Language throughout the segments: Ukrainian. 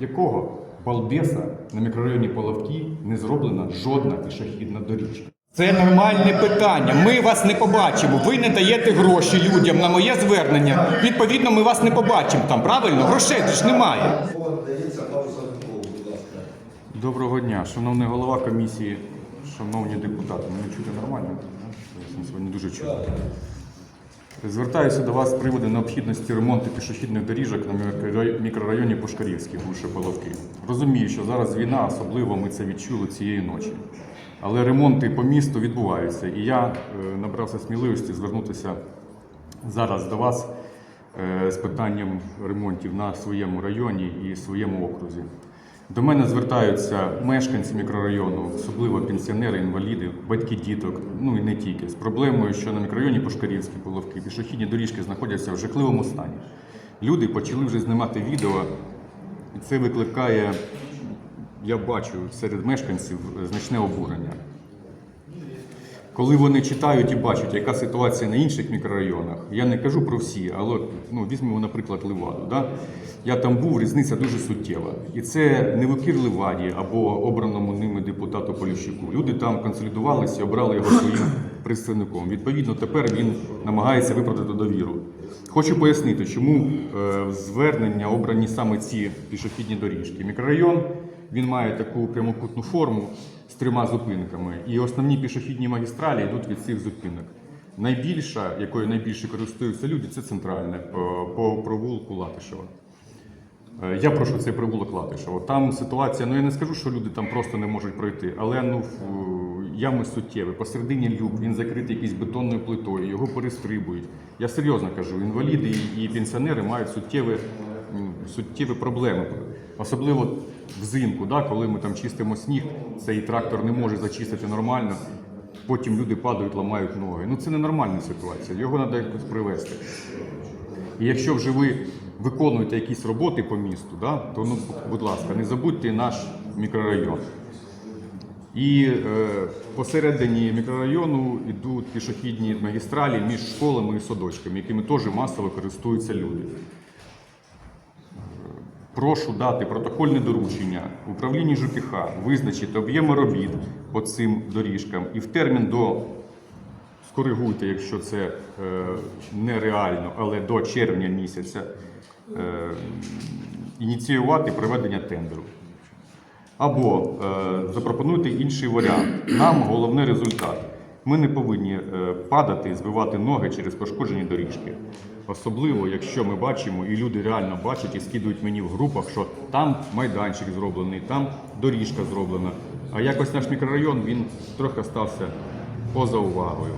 Якого балбеса на мікрорайоні Половки не зроблена жодна пішохідна доріжка? Це нормальне питання. Ми вас не побачимо. Ви не даєте гроші людям на моє звернення. Відповідно, ми вас не побачимо там. Правильно? Грошей ж немає. Доброго дня, шановний голова комісії, шановні депутати. Мене чути нормально? Я сьогодні дуже чути. Звертаюся до вас з приводу необхідності ремонту пішохідних доріжок на мікрорайоні Пушкарівський, бувши Половки. Розумію, що зараз війна, особливо ми це відчули цієї ночі. Але ремонти по місту відбуваються, і я е, набрався сміливості звернутися зараз до вас е, з питанням ремонтів на своєму районі і своєму окрузі. До мене звертаються мешканці мікрорайону, особливо пенсіонери, інваліди, батьки діток, ну і не тільки, з проблемою, що на мікрорайоні Пушкарівські Половки пішохідні доріжки знаходяться в жахливому стані. Люди почали вже знімати відео, і це викликає, я бачу серед мешканців значне обурення. Коли вони читають і бачать, яка ситуація на інших мікрорайонах, я не кажу про всі, але ну, візьмемо, наприклад, Ливаду. Да? Я там був, різниця дуже суттєва. І це не в укір Ливаді або обраному ними депутату Поліщуку. Люди там консолідувалися обрали його своїм представником. Відповідно, тепер він намагається виправдати довіру. Хочу пояснити, чому е, звернення обрані саме ці пішохідні доріжки. Мікрорайон він має таку прямокутну форму з трьома зупинками, і основні пішохідні магістралі йдуть від цих зупинок. Найбільша, якою найбільше користуються люди, це центральне по, по провулку Латишева. Е, Я прошу цей провулок Латишева. Там ситуація, ну я не скажу, що люди там просто не можуть пройти, але ну ями суттєві. Посередині люк, він закритий якоюсь бетонною плитою, його перестрибують. Я серйозно кажу, інваліди і пенсіонери мають суттєві, суттєві проблеми. Особливо взимку, да, коли ми там чистимо сніг, цей трактор не може зачистити нормально. Потім люди падають, ламають ноги. Ну це ненормальна ситуація. Його треба якось привести. І якщо вже ви виконуєте якісь роботи по місту, да, то ну, будь ласка, не забудьте наш мікрорайон. І е, посередині мікрорайону йдуть пішохідні магістралі між школами і садочками, якими теж масово користуються люди. Прошу дати протокольне доручення управлінні ЖКХ, визначити об'єми робіт по цим доріжкам і в термін до скоригуйте, якщо це е, нереально, але до червня місяця е, ініціювати проведення тендеру. Або е, запропонуйте інший варіант. Нам головний результат. Ми не повинні е, падати і збивати ноги через пошкоджені доріжки. Особливо, якщо ми бачимо, і люди реально бачать і скидують мені в групах, що там майданчик зроблений, там доріжка зроблена. А якось наш мікрорайон він трохи стався поза увагою.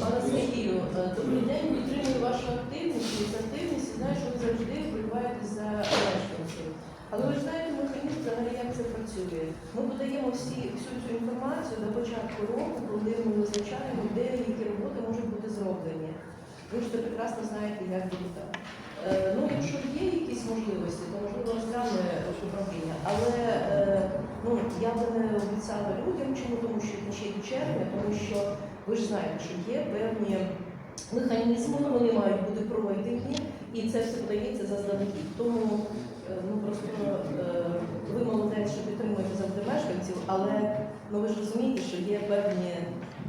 Пане Сергію, е, добрий день, підтримую вашу активність і активність. і Знаю, що ви завжди вболіваєте за мешканців. Але ви ж знаєте механізм взагалі, як це працює. Ми подаємо всі всю цю інформацію до початку року, коли ми визначаємо, де які роботи можуть бути зроблені. Ви ж це прекрасно знаєте, як буде так. Е, Ну, якщо є якісь можливості, то можливо розгляне управління. Але е, ну, я би не обіцяла людям, чому тому що ще до червня, тому що ви ж знаєте, що є певні механізми, вони мають бути пройдені, і це все подається заздалегідь. Тому е, ну просто е, ви молодець, що підтримуєте завжди мешканців, але ну ви ж розумієте, що є певні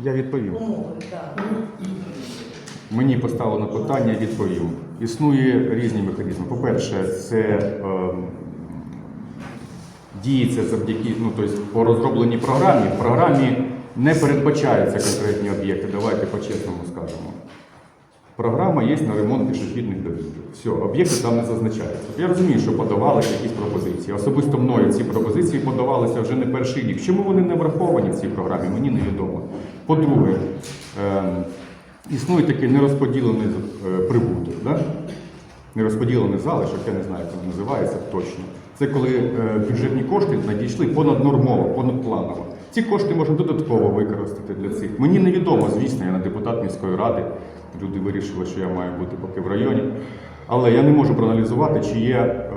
Я відповім. умови. Так. Мені поставлено питання, я відповім. Існує різні механізми. По-перше, це ем, діється завдяки ну, тобто по розробленій програмі. В програмі не передбачаються конкретні об'єкти. Давайте по-чесному скажемо. Програма є на ремонт пішохідних доріг. Все, об'єкти там не зазначаються. Я розумію, що подавалися якісь пропозиції. Особисто мною ці пропозиції подавалися вже не перший рік. Чому вони не враховані в цій програмі, мені невідомо. По-друге, ем, існує такий нерозподілений е, прибуток. Да? Нерозподілений залишок, я не знаю, як він називається точно. Це коли е, бюджетні кошти надійшли понаднормово, понадпланово. Ці кошти можна додатково використати для цих. Мені невідомо, звісно, я не депутат міської ради. Люди вирішили, що я маю бути поки в районі. Але я не можу проаналізувати, чи є е,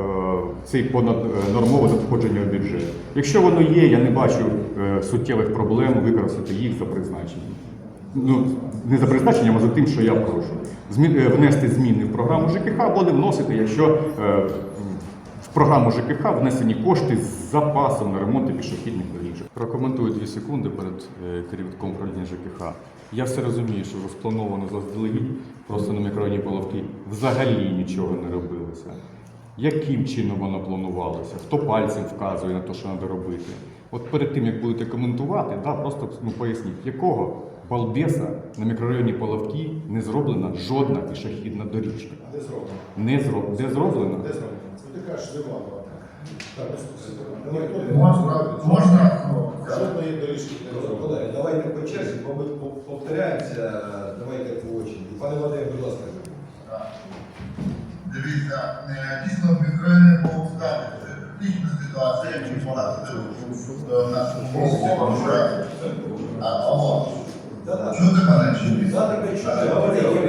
цей понаднормове надходження в бюджет. Якщо воно є, я не бачу е, суттєвих проблем використати їх за призначенням. Ну, не за призначенням, а за тим, що я прошу. Змі... е, Внести зміни в програму ЖКХ або не вносити, якщо е, програму ЖКХ внесені кошти з запасом на ремонт пішохідних доріжок. Прокоментую дві секунди перед е, керівником управління ЖКХ. Я все розумію, що розплановано заздалегідь, просто на мікрорайоні Половки взагалі нічого не робилося. Яким чином воно планувалося? Хто пальцем вказує на те, що треба робити? От перед тим, як будете коментувати, да, просто ну, поясніть, якого балбеса на мікрорайоні Половки не зроблена жодна пішохідна доріжка. Де зроблено? Не зроб... Де зроблена? Ти кажеш, нема. Так, давай Можна, можна, Жодної доріжки не. Колеги, давайте по черзі, бо ми повторяємося, давайте по очі. Пане Вадим, будь ласка. дивіться, е, дійсно відкриє повстати. Це критична ситуація, якщо багато в нашому. А, алло, чути мене чи ні? Да. Говори, Євгеній,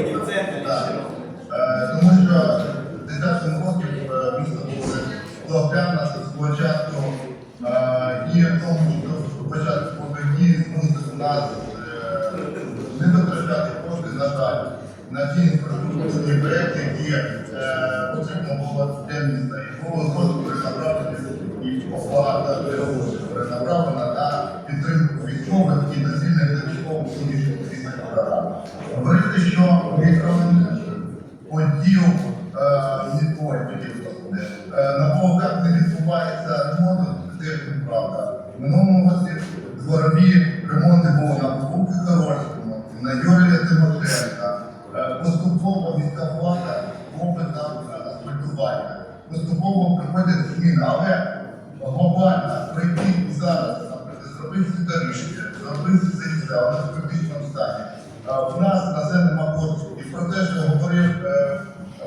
е, на полках не відбувається ремонт, це неправда. В минулому році дворові ремонти були на Покупки Хорошому, на Юрія Тимошенка. Е, Поступово міська влада робить там е, асфальтування. Поступово приходять зміни, але глобально прийти зараз, зробити ці доріжки, зробити місця, вони в критичному стані. А В нас на це нема коштів. І про те, що говорив е,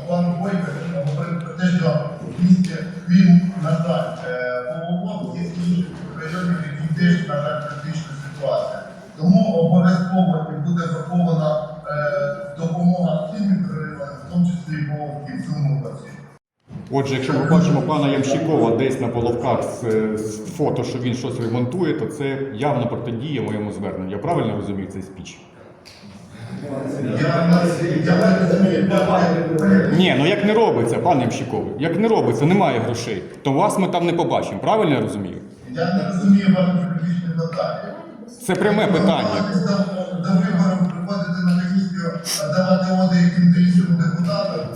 пан Бойко, говорив про те, що в місті він, на жаль, е, Половок, є інші райони, які теж, на жаль, критична ситуація. Тому обов'язково буде врахована е, допомога всім мікрорайонам, в тому числі і Половки в. Отже, якщо ми бачимо пана Ямщикова десь на половках з, з фото, що він щось ремонтує, то це явно протидіє моєму зверненню. Я правильно розумію цей спіч? Я, я не розумію, Ні, ну як не робиться, пане Ямщиков, як не робиться, немає грошей, то вас ми там не побачимо. Правильно я розумію? я не розумію ваші політичні питання. Це пряме питання. До, до виборів приходити на комісію, давати води депутатам.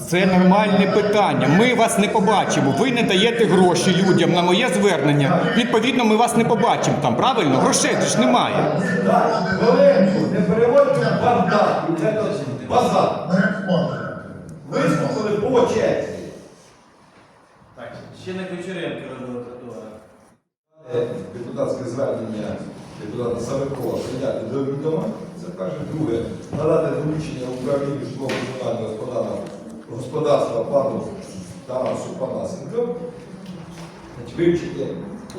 Це нормальне питання. Ми вас не побачимо. Ви не даєте гроші людям на моє звернення. Відповідно, ми вас не побачимо там. Правильно? Грошей ж немає. Не переводьте в бардак. Базар. По черзі. Так, ще на Кучеренко розбили тротуар. Е, Депутатське звернення депутата Савикова прийняти до відома. Це перше. Друге, надати доручення управлінню житлово-комунального господарства, господарства пану Тарасу Панасенко вивчити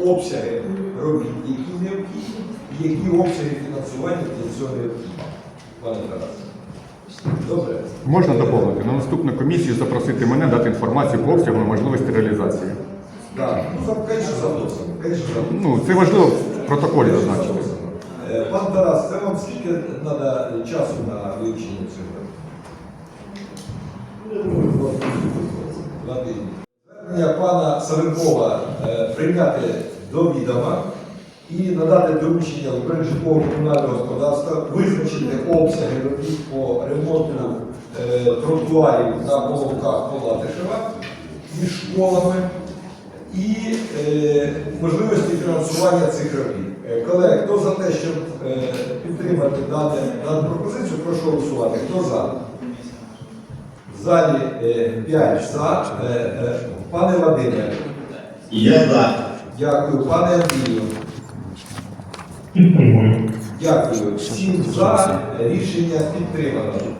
обсяги робіт, які необхідні, і які обсяги фінансування для цього необхідні. Пане Тарасе. Добре. Можна доповнити на наступну комісію запросити мене дати інформацію по обсягу і можливості реалізації. Так, ну, звісно. Звісно. Ну це важливо протоколі зазначити. Е, Пан Тарас, це вам скільки треба часу на вивчення цього? Два. Звернення пана Савенкова е, прийняти до відома і надати доручення в житлово комунального господарства, визначити обсяги робіт по ремонту е, тротуарів на половках Полатишева між школами і е, можливості фінансування цих робіт. Е, Колеги, хто за те, щоб е, підтримати дане, дану пропозицію, прошу голосувати. Хто за? В залі 5 за. Е, е, Пане Вадиме, Я за. дякую. Пане Андрію, дякую. Всім за. Рішення підтримано.